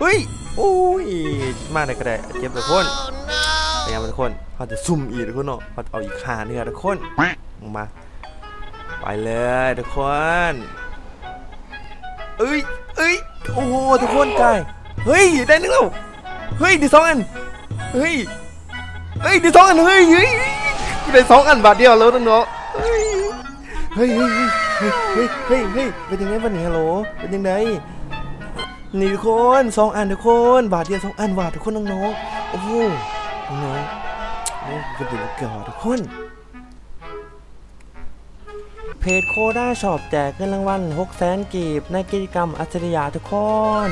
เฮ้ยโอ้ยมาได้ก็ได้เจ็บทุกคนเป็นไงบ้างทุกคนเขาจะซุ่มอีกทุกคนเนาะเขาจะเอาอีกขาเนี่ยทุกคนมา ไปเลยทุกคนเอ้ยเอ้ยโอ้โหทุกคนกายเฮ้ยได้นึงแล้วเฮ้ยได้สองอันเฮ้ยเฮ้ยได้สองอันเฮ้ยเฮ้ยกูได้สองอันบาทเดียวแล้วน้องๆเฮ้ยเฮ้ยเฮ้ยเฮ้ยเฮ้ยเฮ้ยเฮ้ยเป็นยังไงบ้างเนี่ยฮัลโหลเป็นยังไง นี่ทุกคนสองอันทุกคนบาทเดียวสองอันบาททุกคนน้องๆโอ้โหน้องๆโอ้กระดูกเกี่ยวทุกคน เพจโคด้าช็อปแจกเงินรางวัล6 0 0 0 0กีบในกิจกรรมอัจฉริยะทุกคน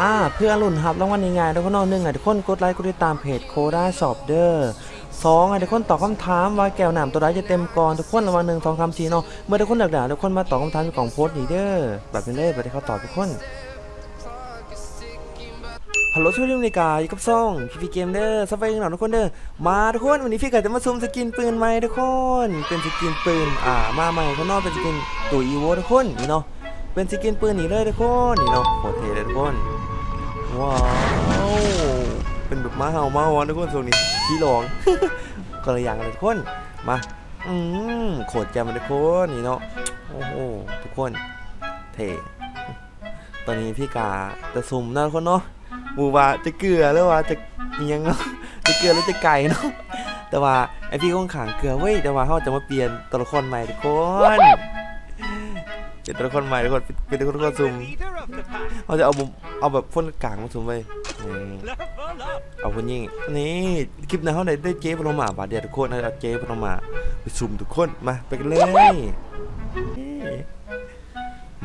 อ่าเพื่อลุ่นหับรางวัลง่ายๆทุกคนเอาหนึ่งอะทุกคนกดไลค์กดติดตามเพจโคด้าช็อปเด้อสองอะทุกคนตอบคำถามว่าแก้วหน้ำตัวใดจะเต็มก่อนทุกคนระหว่างหนึ่งสองคำสี่เนาะเมื่อทุกคนดักๆทุกคนมาตอบคำถามอยู่กล่องโพสต์นี่เด้อแบบนี้เลยแบบที่เขาตอบทุกคน ฮัลโหลช่วยเรื่องนกายู่กับซ่องพี่พีเกมเด้อสบายดีหน่อยทุกคนเด้อมาทุกคนวันนี้พี่กะจะมาซูมสกินปืนใหม่ทุกคนเป็นสกินปืนอ่ามาใหม่ข้างนอกเป็นสกินตุยอีโวทุกคนนี่เนาะเป็นสกินปืนนี่เลยทุกคนนี่เนาะโคตรเท่เลยทุกคนว้าวเป็นแบบมาเห่ามาหอนทุกคนทรงนี้พี่ลองก็เลยอย่างเลยทุกคนมาอืมโคตรแจ่มเลยทุกคนนี่เนาะโอ้โหทุกคนเท่ตอนนี้พี่กาจะซูมนะทุกคนเนาะ หมูว่าจะเกลือหรือว่าจะเอียงเนาะจะเกลือหรือจะไก่เนาะแต่ว่าไอพี่ก้องขางเกลือเว้ยแต่ว่าเขาจะมาเปลี่ยนตัวละครใหม่ทุกคนเป็นตัวละครใหม่ทุกคนเป็นตัวละครซุ่มเขาจะเอามุมเอาแบบพ่นกลางมาซุ่มไว้เอาคนยิงนี่คลิปหนั้เขาได้ได้เจ๊พนมมาบาทเดียทุกคนเอเจ๊พนมมาไปซุ่มทุกคนมาไปกันเลย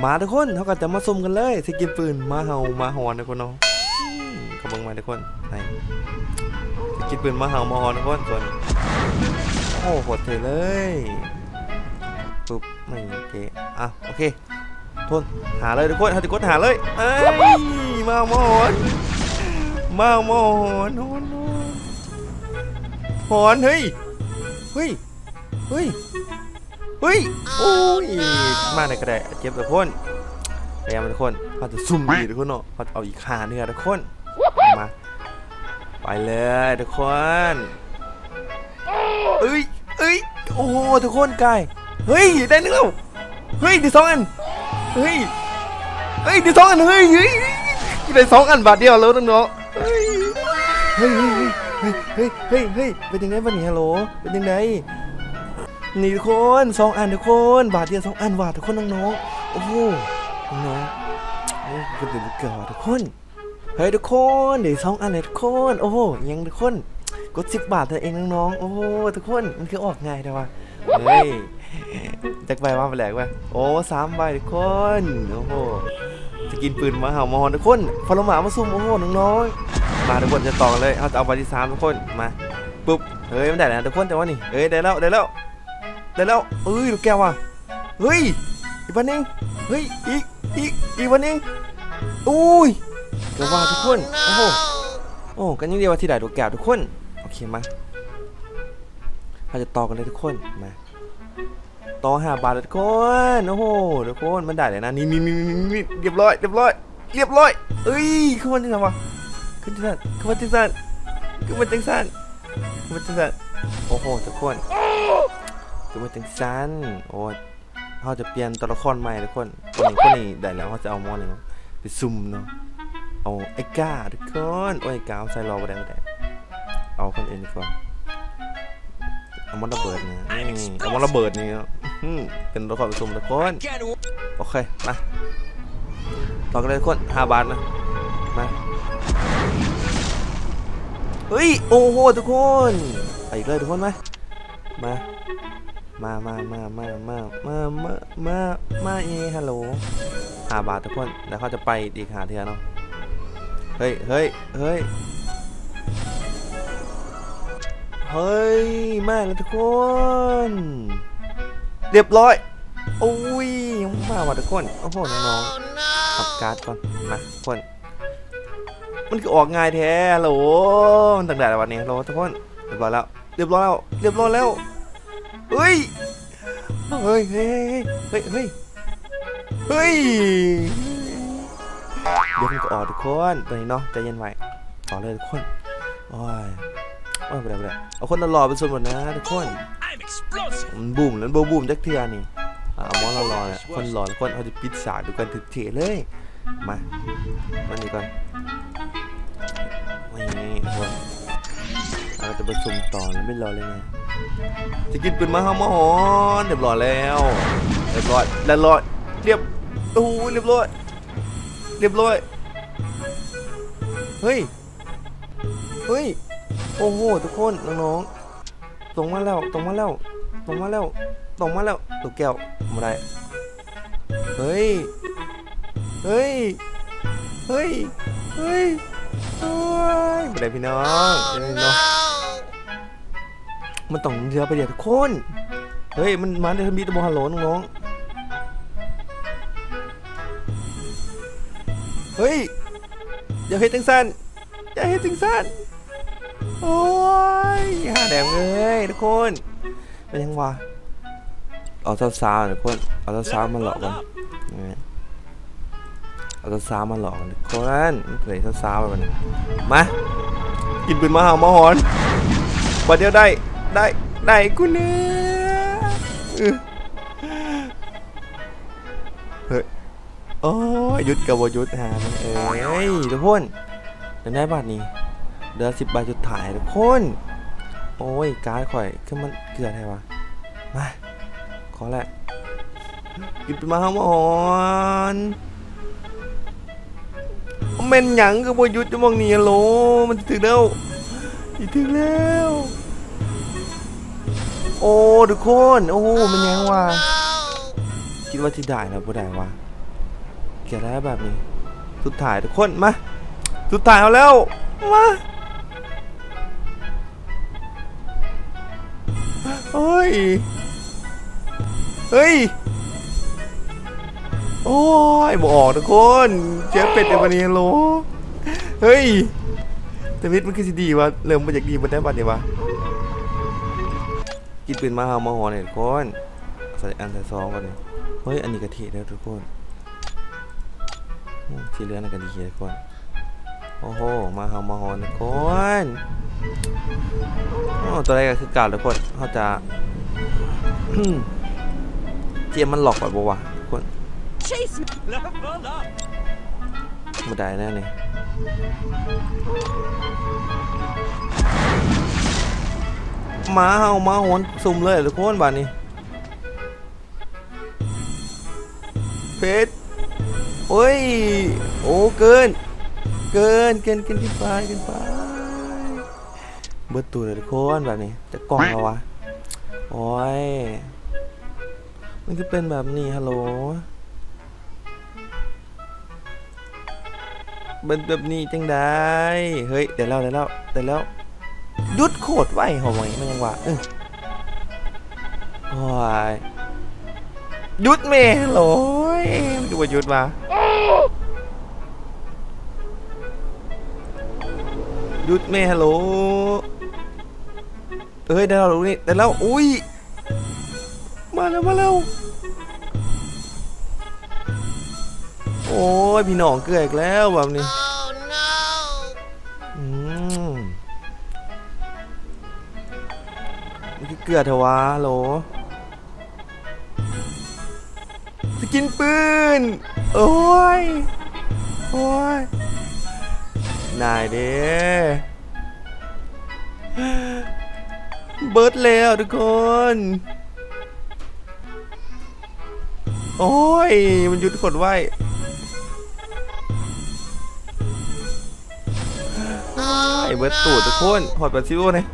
มาทุกคนเขาก็จะมาซุ่มกันเลยสกินปืนมาเห่ามาหอนทุกคนเนาะ ขบังมาทุกคนไหนจะกินปืนมาหาวมาฮอนทุกคนส่วนโอ้โหดเทเลยปุ๊บไม่โอเคอะโอเคทนหาเลยทุกคนหาทุกคนหาเลยเอ้ยมาหมอนมาหมอนฮอนฮอนฮอนเฮ้ยเฮ้ยเฮ้ยเฮ้ยโอ้ยมาในกระไดเจ็บทุกคนพยายามทุกคนเขาจะซุ่มดีทุกคนเนาะเขาจะเอาอีกขาเนื้อทุกคน มา ไปเลยทุกคนเอ้ยเอ้ยโอ้โหทุกคนกายเฮ้ยได้นึงแล้วเฮ้ยได้สองอันเฮ้ยเฮ้ยได้สองอันเฮ้ยเฮ้ยเฮ้ยได้สองอันบาทเดียวแล้วน้องๆเฮ้ยเฮ้ยเฮ้ยเฮ้ยเฮ้ยเฮ้ยเป็นยังไงบ้างเนี่ยฮัลโหลเป็นยังไงนี่ทุกคนสองอันทุกคนบาทเดียวสองอันบาททุกคนน้องๆโอ้โหน้องๆโอ้กระดูกเกิดทุกคน เฮ้ยทุกคนเดี๋ยวสองอันเลยทุกคน โอ้โหยังทุกคนกดสิบบาทเธอเองน้องๆ โอ้โหทุกคนมันคือออกง่ายแต่ว่าเฮ้ยจักใบว่าไปแหลกป่ะโอ้สามใบทุกคน โอ้โหจะกินปืนมาเห่ามอนทุกคนฟอลหมามาซุ่มโอ้โหน้องๆมาทุกคนจะต่อเลยเอาจะเอาใบที่สามทุกคนมาปุ๊บเฮ้ยมันได้แล้วทุกคนแต่ว่านี่เฮ้ยได้แล้วได้แล้วได้แล้วเอ้ยลูกแก้วว่ะเฮ้ยอีกวันนึงเฮ้ยอีกอีกอีกวันนึงอุ้ย เดี๋ยวว่าทุกคน โอ้โหโอ้กันยังเดียวว่าที่ได้ดอกแก้วทุกคน โอเคมาเราจะต่อกันเลยทุกคน มา ต่อห้าบาททุกคน โอ้โห ทุกคน มันได้เลยนะ นี่นี่นี่นี่เรียบร้อย เรียบร้อย เรียบร้อย เอ้ยขึ้นมาจังสันวะขึ้นจังสันขึ้นมาจังสันขึ้นมาจังสันขึ้นมาจังสันโอ้โห ทุกคนขึ้นมาจังสันโอ้ยเขาจะเปลี่ยนตัวละครใหม่ทุกคน คนนี้คนนี้ได้แล้วเขาจะเอามอนี่มาไปซุ่มเนาะ เอาไอ้กาทุกคนโอ้ยกาเอาใส่รอไปได้ไม่ได้เอาคนอื่นดีกว่าเอามันระเบิดนี่เอามันระเบิดนี่เนาะอื้อหือเป็นรถความสุมทุกคนโอเคมาต่อกันเลยทุกคนห้าบาทนะมาเฮ้ยโอ้โหทุกคนไปอีกเลยทุกคนไหมมามา มา มา มา มา มา มา มา มาเอฮัลโหลห้าบาททุกคน แล้วเขาจะไปอีกหาเทียเนาะ เฮ้ยเฮ้ยเฮ้ยเฮ้ยแม่แล้วทุกคน เรียบร้อยโอ้ยยังไม่มาว่ะทุกคนโอ้โหน้องๆอับการ์ดก่อนมาทุกคน มันคือออกง่ายแท้โหลมันต่างๆวันนี้โหลทุกคนเรียบร้อยแล้ว เรียบร้อยแล้วเรียบร้อยแล้วเฮ้ยเฮ้ยเฮ้ยเฮ้ยเฮ้ยเฮ้ย เดี๋ยวมันก็ออกทุกคนตัวนี้เนาะใจเย็นไว้ต่อเลยทุกคนโอ้ยโอ้ยไปเลยไปเลยเอาคนหล่อๆเป็นส่วนหมดนะทุกคนมันบูมแล้วโบบูมจักเทือนี่อะเอามอนรอๆเนี่ยคนรอแล้วคนเขาจะปิดสากดูกันถึกเถเลยมาวันนี้ก่อนนี่คนเราจะประชุมต่อแล้วไม่รอเลยไงจะกินปืนมาห้ามมาหอนเรียบร้อยแล้วเรียบร้อยแล้วรอเรียบโอ้โหเรียบร้อย เรียบร้อย เฮ้ย เฮ้ย โอ้โห ทุกคนน้องๆตรงมาแล้วตรงมาแล้วตรงมาแล้วตรงมาแล้วตัวแก้วมาได้ เฮ้ย เฮ้ย เฮ้ย เฮ้ยโอ้ยมาได้พี่น้องเดี๋ยวเนาะมันต้องเรือไปเดี๋ยวทุกคน เฮ้ย มันมาได้ทำมีแตะบอฮัลโหลน้องๆ ฮ้ยอย่าให้ตึงสั้นอย่าให้ตึงสั้นโอ้ยหาแดงเลยทุกคนเป็นยังวะเอาสาวๆทุกคนเอาสาวๆมาหลอกกันเอาสาวๆมาหลอกกันทุกคนเลยสาวๆไปกันมากินปืนมาหามาหอนบัดเดียวได้ได้ได้กูเนื้อเฮ้ย โอ้ยยุดกับวยุดหามันเอ้ยทุกคนจะได้บัตรนี้เดือสิบใบจุดถ่ายทุกคน โอ้ยการ์ดข่อยคือมันเกลือไงวะ มา ขอแหละหยิบมาห้ามอ่อนเมนหยังก็บ่หยุดจะมองนี่โลมันถึงแล้วถึงแล้ว โอ้ทุกคน โอ้มันยังวะคิดว่าที่ได้แล้วบ่ได้วะ เกลียดแล้วแบบนี้ สุดท้ายทุกคนมา สุดท้ายเอาแล้ว มาเฮ้ย เฮ้ย โอ้ยบอกทุกคนเจ๊เป็ดในวันนี้โลเฮ้ยแต่มิดมันคือสิดีวะเริ่มมาจากดีมาได้บัดเนี่ยวะกินปืนมาหามาหอเนี่ยทุกคนใส่อันใส่ซองก่อนเนี่ยเฮ้ยอันนี้กะทิแล้วทุกคน อืมสีเหลืองน่ะกะทิทุกคน โอ้โห มาหามาหอนทุกคนโอ้ตัวแรกก็คือการทุกคนเขาจะเจียมมันหลอกก่อนบ่วะทุกคน Chase me. Level up. ไม่ได้แน่เลยมาเฮามาหอนสุ่มเลยทุกคนบ้านนี้เพชร โอ้ย โอ้เกิน เกินเกินเกินขึ้นไปขึ้นไปเบิดตัวเลยทุกคนแบบนี้จะกล่องเราวะโอ้ยมันก็เป็นแบบนี้ฮัลโหลเป็นแบบนี้จังได้เฮ้ยเดี๋ยวแล้วเดี๋ยวแล้วเดี๋ยวแล้วหยุดโคตรไวหอมไหมมันยังวะเออโอ้ยหยุดเมย์ฮัลโหลมันก็บ่หยุดมา ยุดเมฮัลโหลเอ้ยได้แล้วลูกนี่ได้แล้วอุ้ยมาแล้วมาแล้วโอ้ยพี่น้องเกลืออีกแล้วแบบนี้อืมมันคือเกลือเถอะวะโหลสกินปืนโอ้ยโอ้ย นายเด้เบิร์ดแล้วทุกคน โอ้ย มันหยุดกดไว้ไอ้เบิร์ดตูดทุกคนหอดปัสซิโอเลย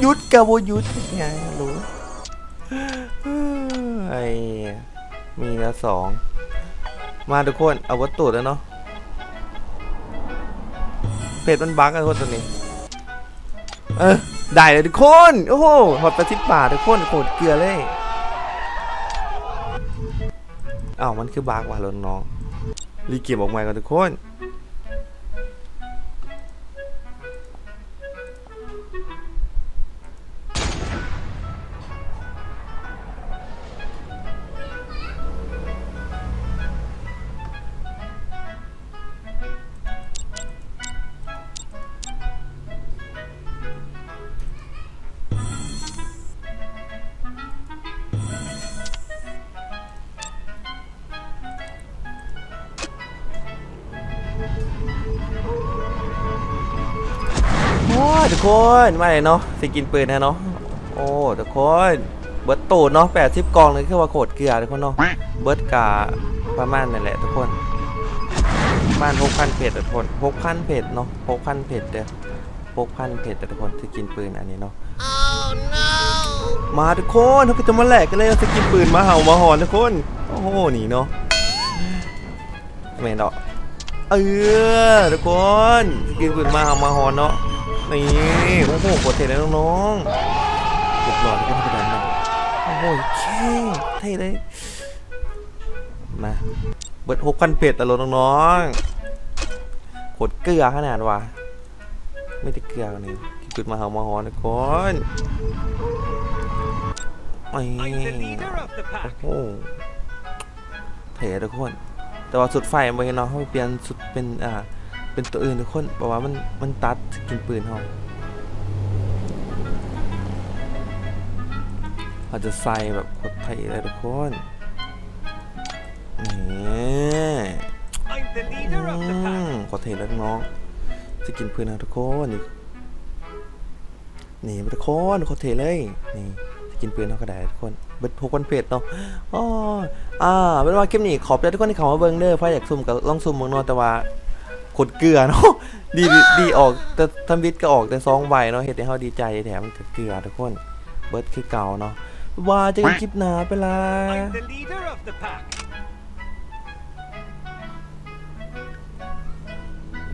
หยุดกับโบหยุดไงรู้ไอ้มีล้วสอง มาทุกคน เอาวัตถุแล้วเนาะเพจมันบั๊กอะทุกคนตัวนี้ เออ ได้เลยทุกคน โอ้โหหอดประสิดป่าทุกคนโคตรเกลือเลยอ้าวมันคือบั๊กว่ะน้องรีเกมออกมากันทุกคน ทุกคนมาเลยเนาะสกินปืนนะเนาะโอ้ทุกคนเบิร์ตตูดเนาะ80กล่องเลยคือว่าโคตรเกลือทุกคนเนาะเบิร์ตกาประมาณนั่นแหละทุกคนประมาณ6,000เพจทุกคน6,000เพจเนาะ6,000เพจเด้อ6,000เพจทุกคนสกินปืนอันนี้เนาะมาทุกคนเขาก็จะมาแหลกกันเลยสกินปืนมาเห่ามาหอนทุกคนโอ้โหนีเนาะไม่เนาะเออทุกคนสกินปืนมาเห่ามาหอนเนาะ นี่โอ้โหกดเทเลยน้องๆเรียบร้อยทุกคนกระดานนะโอ้โหแค่เท่เลยมาเบิดหกพันเพจแต่ลน้องๆกดเกลือขนาดวะไม่ได้เกลือกันนี่สกินปืนมาหามาหอนทุกคนไอ้โอ้โหเถทุกคน แต่ว่าสุดไฟมันเนาะเขาเปลี่ยนสุดเป็นอ่า เป็นตัวอื่นทุกคนบอกว่ามันมันตัดสกินปืนเขาเขาจะใส่แบบโคตรไทยเลยทุกคนนี่อืมขอเทแล้วน้องสกินปืนนะทุกคนนี่นี่ทุกคนขอเทเลยนี่สกินปืนเขาก็ได้ทุกคนเบิดทุกคนเพจเนาะอ๋ออ่าเป็นว่าคลิปนี้ขอบใจทุกคนที่เข้ามาเบิ่งเด้อถ้าอยากซุ่มก็ลองซุ่มเบิ่งนาะแต่ว่า ดเกลือเนาะดีดีออกแต่ทำบิดก็ออกแต่ซองใบเนาะเฮ็ดให้เขาดีใจแถมเกลือทุกคนเบิร์ดคือเก่าเนาะว่าจะกันคลิปหนาไปละ